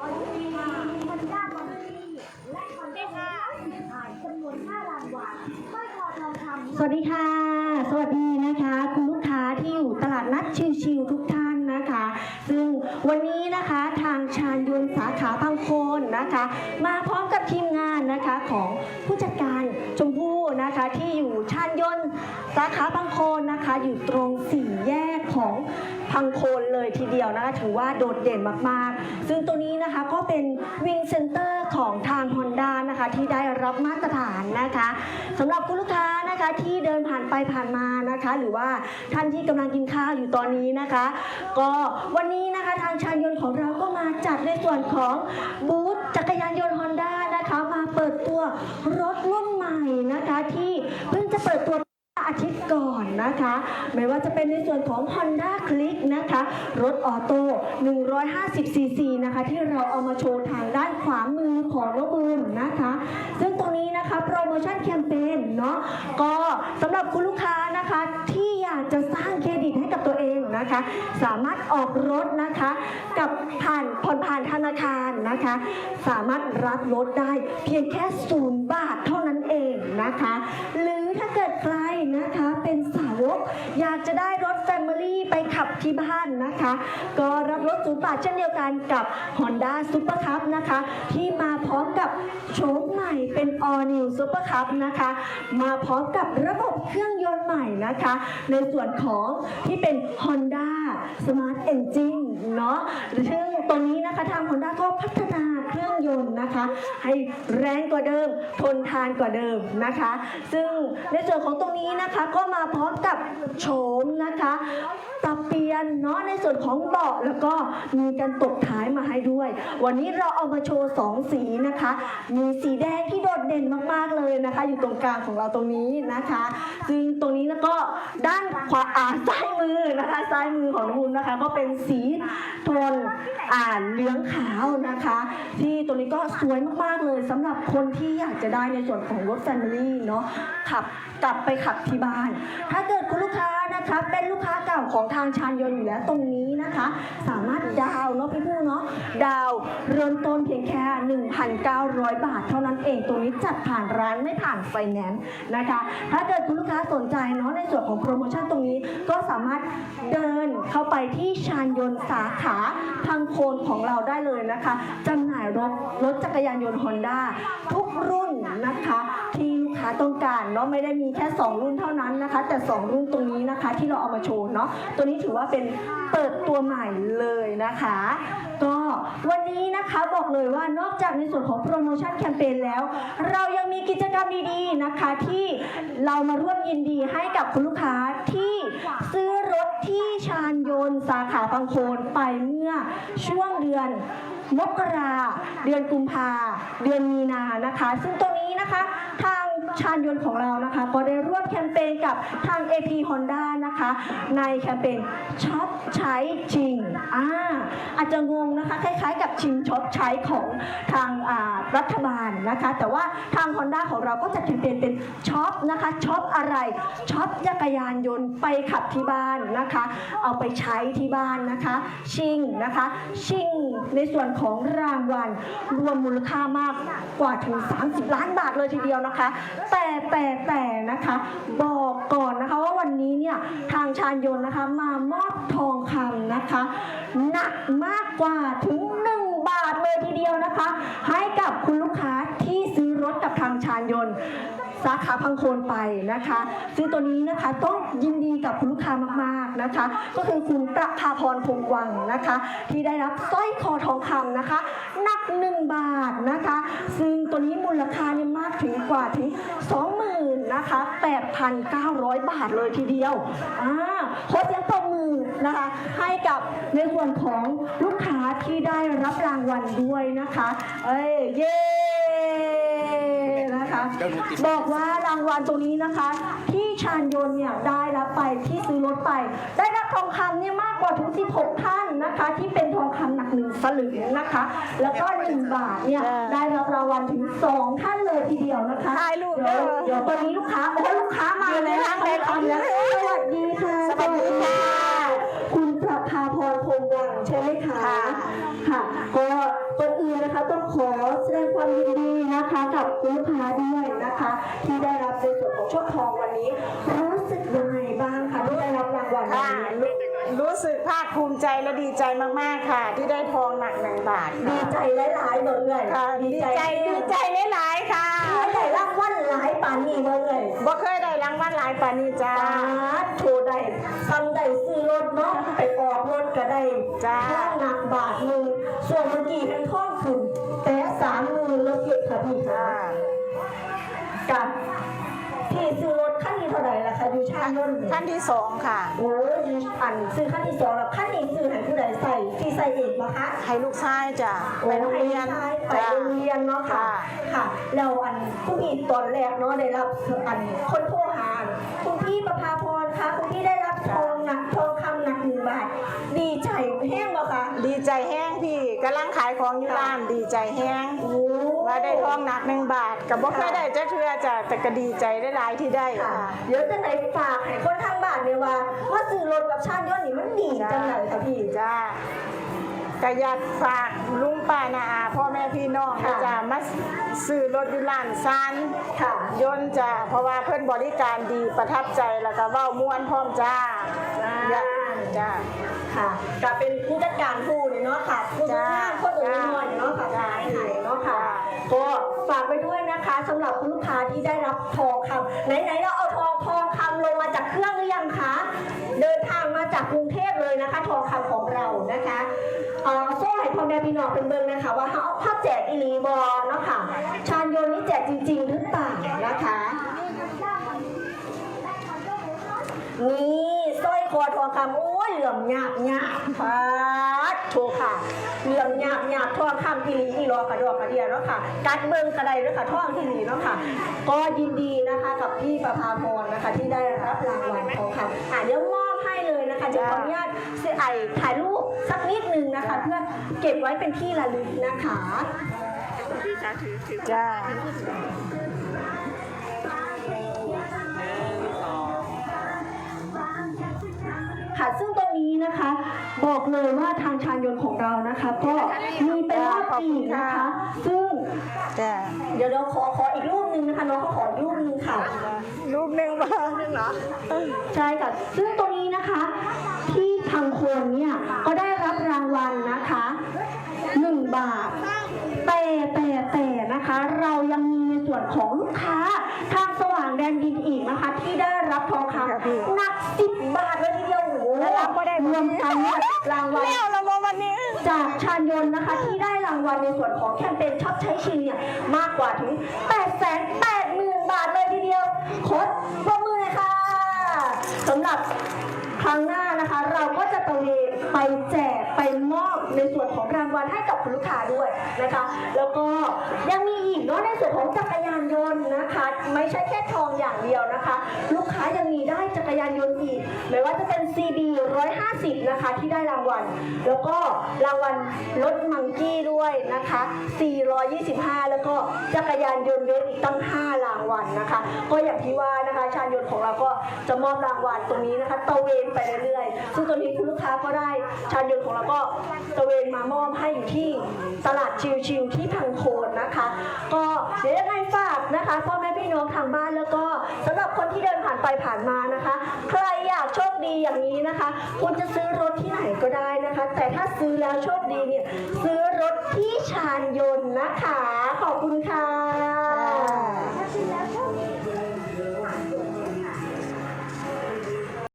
คอนด้าบอดี้และคอนด้าขายจำนวน5รางวัลสร้อยคอทองคำสวัสดีค่ะ สวัสดีนะคะ คุณลูกค้าที่อยู่ตลาดนัดชิวๆทุกท่านนะคะ ซึ่งวันนี้นะคะทางชาญยนสาขาพังโคนนะคะ มาพร้อมกับทีมงานนะคะของผู้จัดการชมพู่นะคะที่อยู่ชาญยนสาขาพังโคนนะคะ อยู่ตรงสี่แยกของ พังโคนเลยทีเดียวนะคะถือว่าโดดเด่นมากๆ ซึ่งตัวนี้นะคะก็เป็นวิงเซ็นเตอร์ของทาง Honda นะคะที่ได้รับมาตรฐานนะคะสำหรับคุณลูกค้านะคะที่เดินผ่านไปผ่านมานะคะ หรือว่าท่านที่กำลังกินข้าวอยู่ตอนนี้นะคะ ก็วันนี้นะคะทางชานยนต์ของเราก็มาจัดในส่วนของบูธจักรยานยนต์ Honda นะคะมาเปิดตัวรถรุ่นใหม่นะคะที่เพิ่ง นะคะ ไม่ว่าจะเป็นในส่วนของ Honda Click นะคะ รถออโต้150 ซีซีนะคะ ที่เราเอามาโชว์ทางด้านขวามือของน้องบูมนะคะ ซึ่งตรงนี้นะคะโปรโมชั่นแคมเปญเนาะก็สำหรับคุณลูกค้านะคะที่อยากจะสร้างแค นะคะ สามารถออกรถนะคะ กับผ่านผ่อนผ่านธนาคารนะคะ สามารถรับรถได้เพียงแค่ศูนย์บาทเท่านั้นเองนะคะ หรือถ้าเกิดใครนะคะเป็นสาวก อยากจะได้รถ Family ไปขับที่บ้านนะคะ ก็รับรถศูนย์บาทเช่นเดียวกันกับ Honda Super Cup นะคะ ที่มาพร้อมกับโฉมใหม่เป็น All New Super Cup นะคะ มาพร้อมกับระบบเครื่องยนต์ใหม่นะคะ ในส่วนของที่เป็น Honda ด้าสมาร์ทเอนจิ้นเนาะ ให้แรงกว่าเดิม ทนทานกว่าเดิมนะคะ ซึ่งในส่วนของตรงนี้นะคะก็มาพร้อมกับโฉมนะคะปรับเปลี่ยนเนาะในส่วนของเบาะแล้วก็มีการตกท้ายมาให้ด้วย วันนี้เราเอามาโชว์สองสีนะคะ มีสีแดงที่โดดเด่นมากๆเลยนะคะ อยู่ตรงกลางของเราตรงนี้นะคะ ซึ่งตรงนี้แล้วก็ด้านขวาอ่าซ้ายมือนะคะซ้ายมือของน้องบุญนะคะ ก็เป็นสีโทนอ่านเหลืองขาวนะคะ ที่ตัวนี้ก็สวยวยมากๆเลยสำหรับคนที่อยากจะได้ในส่วนของรถแฟมิลี่เนาะขับกลับไปขับที่บ้าน ถ้าเกิดคุณลูกค้า นะคะ เป็นลูกค้าเก่าของทางชานยนต์อยู่แล้วตรงนี้นะคะ สามารถดาวเนาะพี่ผู้เนาะดาวเริ่มต้นเพียงแค่ 1,900 บาท เท่านั้นเองตรงนี้จัดผ่านร้านไม่ผ่านไฟแนนซ์นะคะ ถ้าเกิดคุณลูกค้าสนใจเนาะในส่วนของโปรโมชั่นตรงนี้ก็สามารถเดินเข้าไปที่ชานยนต์สาขาทางโคนของเราได้เลยนะคะจำหน่ายรถรถจักรยานยนต์ฮอนด้าทุกรุ่นนะคะที่ ค้าต้องการเนาะไม่ได้มีแค่ 2 รุ่นเท่านั้นนะคะ แต่ 2 รุ่นตรงนี้นะคะที่เราเอามาโชว์เนาะตัวนี้ถือว่าเป็นเปิดตัวใหม่เลยนะคะ ก็วันนี้นะคะบอกเลยว่านอกจากในส่วนของโปรโมชั่นแคมเปญแล้ว เรายังมีกิจกรรมดีๆนะคะที่เรามาร่วมยินดีให้กับคุณลูกค้าที่ซื้อรถที่ชาญยนต์สาขาบางโคนไปเมื่อช่วงเดือนมกราเดือนกุมภาเดือนมีนานะคะ ซึ่งตรงนี้นะคะ ชานยนต์ของเรานะคะ ก็ได้ร่วมแคมเปญกับทาง AP Honda นะคะ ในแคมเปญช็อปใชิงอ่าอาจจะงงนะคะคล้ายๆ กับชิมช็อปใช้ของทางรัฐบาลนะคะ แต่ว่าทาง Honda ของเราก็จัดแคมเปญเป็นช็อปนะคะช็อปอะไรช็อปจักรยานยนต์ไปขับที่บ้านนะคะ เอาไปใช้ที่บ้านนะคะ ชิงนะคะชิงในส่วนของรางวัลรวมมูลค่ามากกว่าถึง 30 ล้านบาทเลยทีเดียวนะคะ แต่แต่แต่นะคะ บอกก่อนนะคะว่าวันนี้เนี่ยทางชาญยนต์นะคะมามอบทองคำนะคะหนักมากกว่าถึง 1 บาทเลยทีเดียวนะคะ ให้กับคุณลูกค้าที่ซื้อรถกับทางชาญยนต์สาขาพังโคนไปนะคะซึ่งตัวนี้นะคะต้องยินดีกับคุณลูกค้ามากๆนะคะ ก็คือคุณประภาพรคงวังนะคะ ที่ได้รับสร้อยคอทองคำนะคะหนัก 1 บาทนะคะ ซึ่งตัวนี้มูลค่าเนี่ยมากถึงกว่าถึง 20,000 นะคะ 8,900 บาทเลยทีเดียวอ่าขอเสียงปรบมือนะคะ ให้กับในส่วนของลูกค้าที่ได้รับรางวัลด้วยนะคะ เอ้ยเย้ นะคะ บอกว่ารางวัลตรงนี้นะคะ ที่ชาญยนต์เนี่ยได้รับไปที่ซื้อรถไป ได้รับทองคำเนี่ยมากกว่าถึง 16 ท่านนะคะ ที่เป็นทองคำหนักหนึ่งสลึงนะคะ แล้วก็หนึ่งบาทเนี่ยได้รับรางวัลถึง 2 ท่านเลยทีเดียวนะคะถ่ายรูปเด้เดี๋ยวอเดี๋ยวตอนนี้ลูกค้าโอ้ลูกค้ามาอยู่ในแล้วห้างเลยทองคำแล้ว ค่ะนี้รู้สึกภาคภูมิใจและดีใจมากๆค่ะ ที่ได้ทองหนักหนึ่งบาทดีใจหลายๆเบอร์เลยค่ะดีใจดีใจหลายๆค่ะได้รางวัลหลายปานนี้เบอร์เลยบ่เคยได้รางวัลหลายปานนี้จ้าปาดโทรได้ทำได้ซื้อรถเนาะไปออกรถก็ได้จ้าท่องหนักบาทหนึ่งส่วนเมื่อกี้เป็นท่องขุนแต่สามมือแล้วเก็บค่ะพี่ค่ะกับที่ซื้อรถขั้นนี้ เท่าไหร่ล่ะคะอยู่ชาญนนท์ขั้นที่สองค่ะ โอ้ยอันซื้อขั้นที่สองแล้วขั้นนี้ซื้อให้ผู้ใดใส่ที่ใส่เองปะคะให้ลูกชายจ้ะโอ้ไปโรงเรียนให้ไปจ้ะโรงเรียนเนาะค่ะ ค่ะแล้วอันผู้มีตอนแรกเนาะได้รับอันคนโทรหาคุณพี่ประภาพรคะคุณพี่ได้ องอยู่ร้านดีใจแห้งโอ้ว่าได้ทองหนักหนึ่งบาทกับบ่เคยได้จักเทื่อจ้ะแต่ก็ดีใจได้หลายที่ได้ค่ะค่ะ เดี๋ยวจะไหนฝากให้คนทางบ้านเนี่ยว่าว่าซื้อรถกับชาติยนต์นี่มันดีจังไหนคะพี่จ้าก็อยากฝากลุงป้านาอาพ่อแม่พี่น้องค่ะนะจ้ามาซื้อรถอยู่ร้านซันค่ะยนต์จ้าเพราะว่าเพื่อนบริการดีประทับใจแล้วก็เว้าม่วนพร้อมจ้าอ่าอยาก จ้า ค่ะก็เป็นผู้จัดการผู้นี่เนาะค่ะผู้จัดการคนอื่นหน่อยเนาะค่ะจ้าขายให้เนาะค่ะ ก็ฝากไปด้วยนะคะสำหรับคุณลูกค้าที่ได้รับทองคำไหนๆเราเอาทองทองคำลงมาจากเครื่องหรือยังคะเดินทางมาจากกรุงเทพเลยนะคะ ทองคำของเรานะคะเอ่อโซ่ให้พ่อแม่พี่น้องเป็นเบิ่งนะคะว่าเขาเอาภาพแจกอีหลีบอเนาะค่ะชานโยนนี่แจกจริง ๆ หรือเปล่านะคะนี่สร้อย คอทองคำโอ้ยเหลื่อมหยาบหยาบพาดโชว์ค่ะเหลื่อมหยาบหยาบทองคำอีหลีอีรอกระดอกกระเดียเนาะค่ะกัดเบิ่งกระไดด้วยค่ะทองที่หลีเนาะค่ะ ก็ยินดีนะคะกับพี่ประภาพรนะคะ ที่ได้รับรางวัลทองคำอะเดี๋ยวมอบให้เลยนะคะเดี๋ยวขออนุญาตเสไอถ่ายรูปสักนิดนึงนะคะ เพื่อเก็บไว้เป็นที่ระลึกนะคะจ้าค่ะ นี้นะคะ บอกเลยว่าทางชานยนต์ของเรานะคะ ก็มีเป็นรอบอีกนะคะ ซึ่งจ้าเดี๋ยวเราขอขออีกรูปหนึ่งนะคะน้องเขาขออีกรูปหนึ่งค่ะ รูปหนึ่งบ้างหนึ่งเหรอใช่ค่ะซึ่งตรงนี้นะคะ ที่ทางคนเนี่ยก็ได้รับรางวัลนะคะหนึ่งบาทแต่แต่แต่นะคะ เรายังมีในส่วนของลูกค้าทางสว่างแดนดินอีกนะคะ ที่ได้รับทองคครับพี่ำหนักสิบบาทเลย แล้วเราก็ได้รวมกันเนี่ยรางวัลแล้วเราวันนี้ จากชาญยนต์นะคะที่ได้รางวัลในส่วนของแคมเปญชอบใช้ชิงเนี่ยมากกว่าถึง 8 8 0 0 0 0 บาทเลยทีเดียวโคตรปรบมือเลยค่ะสำหรับครั้งหน้านะคะ เราก็จะตระเวนไปแจกไปมอบในส่วนของรางวัลให้กับคุณลูกค้าด้วยนะคะ แล้วก็ยังมีอีกเนาะในส่วนของจักรยานยนต์นะคะ ไม่ใช่แค่ทองอย่างเดียวนะคะ ลูกค้ายังมีได้ จักรยานยนต์อีกไม่ว่าจะเป็น CB 150 นะคะ ที่ได้รางวัล แล้วก็รางวัลรถมังกี้ด้วยนะคะ 425 แล้วก็จักรยานยนต์เวฟอีกตั้ง 5 รางวัลนะคะ ก็อย่างที่ว่านะคะชาญยนต์ของเราก็จะมอบรางวัลตรงนี้นะคะตะเวนไปเรื่อยๆ ซึ่งตัวนี้คุณลูกค้าก็ได้ชาญยนต์ของเราก็ตะเวนมามอบให้อยู่ที่ตลาดชิวๆที่พังโคนนะคะ ก็เดี๋ยวยังไงฝากนะคะพ่อแม่พี่น้องทางบ้านแล้วก็สำหรับคนที่เดินผ่านไปผ่านมานะคะคะ ใครอยากโชคดีอย่างนี้นะคะ คุณจะซื้อรถที่ไหนก็ได้นะคะ แต่ถ้าซื้อแล้วโชคดีเนี่ยซื้อรถที่ชานยนต์นะคะ ขอบคุณค่ะ